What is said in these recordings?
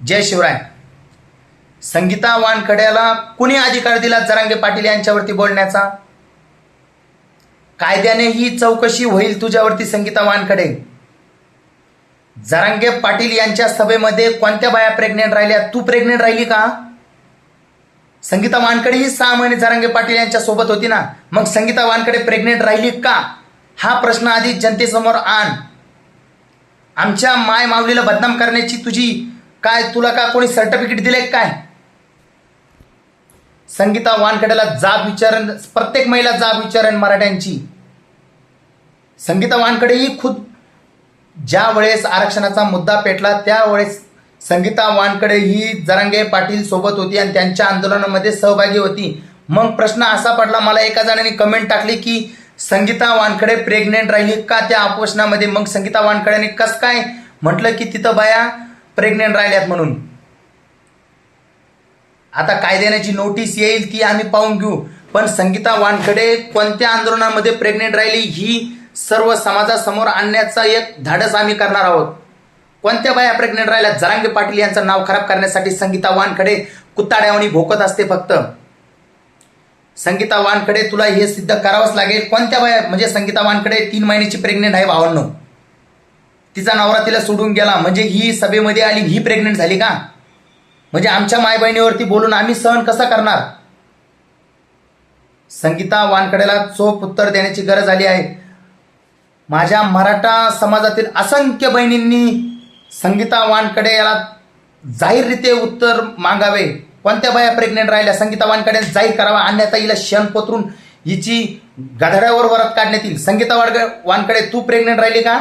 जय शिवराय. संगीता वानखड्याला कुणी अधिकार दिला जरांगे पाटील यांच्यावरती बोलण्याचा? कायद्याने ही चौकशी होईल तुझ्यावरती संगीता वानखडे जरांगे पाटील यांच्या सभेमध्ये कोणत्या बाया प्रेग्नेंट राहिल्या? तू प्रेग्नेंट राहिली का? संगीता वानकडे ही सहा महिने जरांगे पाटील यांच्या सोबत होती ना? मग संगीता वानकडे प्रेग्नेंट राहिली का? हा प्रश्न आधी जनतेसमोर आण. आमच्या माय माऊलीला बदनाम करण्याची तुझी काय तुला का कोणी सर्टिफिकेट दिले काय? संगीता वानखेड्याला जाब विचारण प्रत्येक महिला जाब विचारण मराठ्यांची. संगीता वानखडेही खुद ज्या वेळेस आरक्षणाचा मुद्दा पेटला त्यावेळेस संगीता वानकडे ही जरांगे पाटील सोबत होती आणि त्यांच्या आंदोलनामध्ये सहभागी होती. मग प्रश्न असा पडला मला एका जणाने कमेंट टाकली की संगीता वानखडे प्रेग्नेंट राहिली का त्या अपोषणामध्ये मग संगीता वानखड्याने कस काय म्हटलं की तिथं बाया प्रेग्नेंट राहिल्यात म्हणून. आता कायद्याची नोटीस येईल ती आम्ही पाहून घेऊ. पण संगीता वानखडे कोणत्या आंदोलनामध्ये प्रेग्नेंट राहिली ही सर्व समाजासमोर आणण्याचा एक धाडस आम्ही करणार आहोत. कोणत्या बाया प्रेग्नेंट राहिल्या? जरांगे पाटील यांचं नाव खराब करण्यासाठी संगीता वानखडे कुत्ताड्यावणी भोकत असते फक्त. संगीता वानखडे तुला हे सिद्ध करावंच लागेल. कोणत्या बाया म्हणजे संगीता वानखडे तीन महिन्याची प्रेग्नेंट आहे भावांनो. तिचा नवरा तिला सोडून गेला. म्हणजे ही सभेमध्ये आली ही प्रेग्नेंट झाली का? म्हणजे आमच्या माय बहिणीवरती बोलून आम्ही सहन कसा करणार? संगीता वानकडेला चोप उत्तर देण्याची गरज आली आहे. माझ्या मराठा समाजातील असंख्य बहिणींनी संगीता वानकडे याला जाहीररीते उत्तर मागावे. कोणत्या बाया प्रेग्नेंट राहिल्या? संगीता वानकडे जाहीर करावा. अन्यथा हिला क्षण पोतरून हिची गधड्यावर वरात काढण्यात येईल. संगीता वाडग वानकडे तू प्रेग्नेंट राहिली का?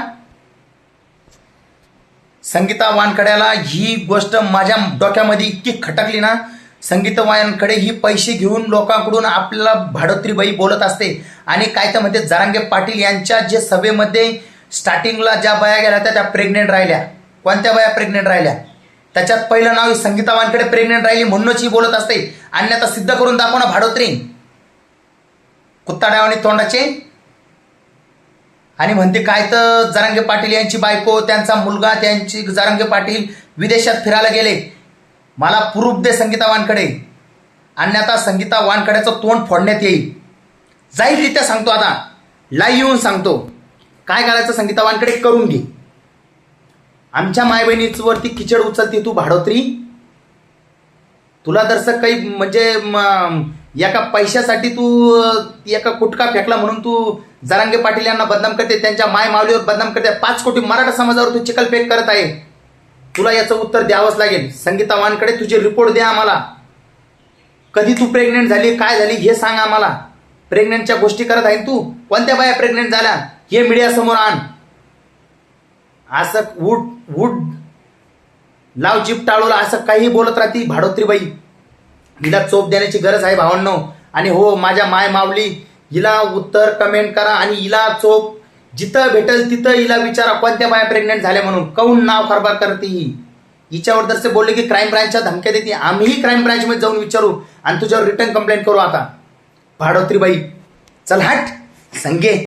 संगीता वानकड्याला ही गोष्ट माझ्या डोक्यामध्ये इतकी खटकली ना संगीता वानकडे ही पैसे घेऊन लोकांकडून आपल्याला भाडोत्रीबाई बोलत असते. आणि काय तर म्हणते जरांगे पाटील यांच्या जे सभेमध्ये स्टार्टिंगला ज्या बाया गेल्या होत्या त्या प्रेग्नेंट राहिल्या. कोणत्या बाया प्रेग्नेंट राहिल्या? त्याच्यात पहिलं नाव संगीता वानकडे प्रेग्नेंट राहिली म्हणूनच ही बोलत असते. आणि आता सिद्ध करून दाखव ना भाडोत्री. कुत्ताड्यावानी तोंडाचे. आणि म्हणते काय तर जरांगे पाटील यांची बायको त्यांचा मुलगा त्यांची जरांगे पाटील विदेशात फिरायला गेले. मला प्रूफ दे संगीता वानकडे अन्यथा संगीता वानकड्याचं तोंड फोडण्यात येईल. जाहीररित्या सांगतो आता. लाईव्ह येऊन सांगतो. काय करायचं संगीता वानकडे करून घे. आमच्या माय बहिणीवरती किचड उचलते तू भाडोत्री. तुला जरसं काही म्हणजे एका पैशासाठी तू एका कुटका फेकला म्हणून तू जरांगे पाटील यांना बदनाम करते त्यांच्या माय मावलीवर बदनाम करते. पाच कोटी मराठा समाजावर तू चिकलफेक करत आहे. तुला याचं उत्तर द्यावंच लागेल. संगीता वानकडे तुझे रिपोर्ट द्या आम्हाला. कधी तू प्रेग्नेंट झाली काय झाली हे सांग आम्हाला. प्रेग्नेंटच्या गोष्टी करत आहे तू? कोणत्या बाया प्रेग्नेंट झाल्या? हे मीडियासमोर आण. असं वूड वूड लाव जीप टाळूला असं काही बोलत राहती भाडोत्रीबाई. हिला चोप देण्याची गरज आहे भावांनो. आणि हो माझ्या माय मावली हिला उत्तर कमेंट करा आणि हिला चोप. जिथं भेटेल तिथं हिला विचारा कोणत्या बाया प्रेग्नेंट झाल्या म्हणून. काऊन नाव कारभार करते ही? हिच्यावर जर बोलले की क्राईम ब्रांचच्या धमक्या देते आम्हीही क्राईम ब्रांचमध्ये जाऊन विचारू आणि तुझ्यावर रिटर्न कंप्लेंट करू आता. भाडोत्रीबाई चल हट संगे.